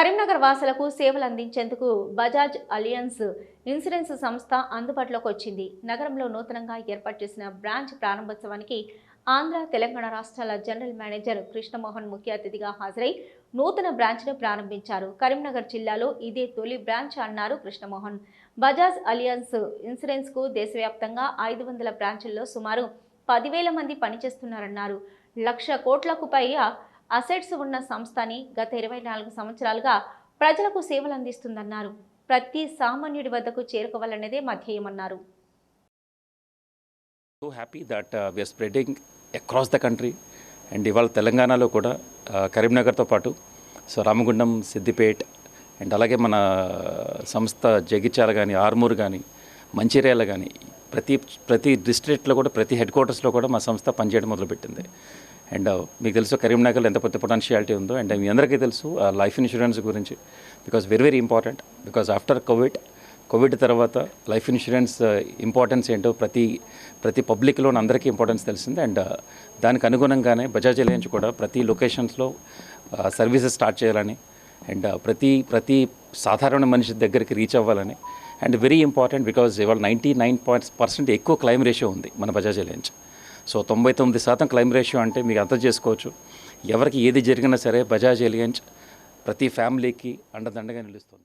కరీంనగర్ వాసులకు సేవలు అందించేందుకు బజాజ్ అలియన్స్ ఇన్సూరెన్స్ సంస్థ అందుబాటులోకి వచ్చింది. నగరంలో నూతనంగా ఏర్పాటు చేసిన బ్రాంచ్ ప్రారంభోత్సవానికి ఆంధ్ర తెలంగాణ రాష్ట్రాల జనరల్ మేనేజర్ కృష్ణమోహన్ ముఖ్య అతిథిగా హాజరై నూతన బ్రాంచ్ను ప్రారంభించారు. కరీంనగర్ జిల్లాలో ఇదే తొలి బ్రాంచ్ అన్నారు కృష్ణమోహన్. బజాజ్ అలియన్స్ ఇన్సూరెన్స్కు దేశవ్యాప్తంగా ఐదు వందల బ్రాంచుల్లో సుమారు పదివేల మంది పనిచేస్తున్నారన్నారు. లక్ష కోట్లకు పైగా అసెట్స్ ఉన్న సంస్థని గత ఇరవై నాలుగు సంవత్సరాలుగా ప్రజలకు సేవలు అందిస్తుందన్నారు. ప్రతి సామాన్యుడి వద్దకు చేరుకోవాలనేదే మా ధ్యేయమన్నారు so happy that we are spreading across the country and ఇవాళ తెలంగాణలో కూడా uh, కరీంనగర్తో పాటు సో రామగుండం సిద్దిపేట్ అండ్ అలాగే మన uh, సంస్థ జగిత్యాల కానీ ఆర్మూర్ కానీ మంచిర్యాల కానీ ప్రతి ప్రతి డిస్ట్రిక్ట్లో కూడా ప్రతి హెడ్ క్వార్టర్స్లో కూడా మా సంస్థ పనిచేయడం మొదలుపెట్టింది. అండ్ uh, మీకు తెలుసు కరీంనగర్లో ఎంత పెద్ద పొటెన్షియాలిటీ ఉందో అండ్ మీ అందరికీ తెలుసు uh, లైఫ్ ఇన్సూరెన్స్ గురించి. Because very very important because after covid covid తర్వాత లైఫ్ ఇన్సూరెన్స్ ఇంపార్టెన్స్ ఏంటో ప్రతి ప్రతి పబ్లిక్లో అందరికీ ఇంపార్టెన్స్ తెలిసింది. అండ్ uh, దానికి అనుగుణంగానే బజాజ్ ఎలయన్స్ కూడా ప్రతి లొకేషన్స్లో సర్వీసెస్ స్టార్ట్ చేయాలని అండ్ ప్రతి ప్రతి సాధారణ మనిషి దగ్గరికి రీచ్ అవ్వాలని. అండ్ వెరీ ఇంపార్టెంట్ బికాజ్ ఇవాళ నైంటీ నైన్ పాయింట్స్ పర్సెంట్ ఎక్కువ క్లైమ్ రేషియో ఉంది మన బజాజ్ ఎలయన్స్ సో తొంభై తొమ్మిది శాతం క్లైమ్ రేషియో అంటే మీకు అర్థం చేసుకోవచ్చు. ఎవరికి ఏది జరిగినా సరే బజాజ్ ఎలియన్స్ ప్రతి ఫ్యామిలీకి అండదండగా నిలుస్తుంది.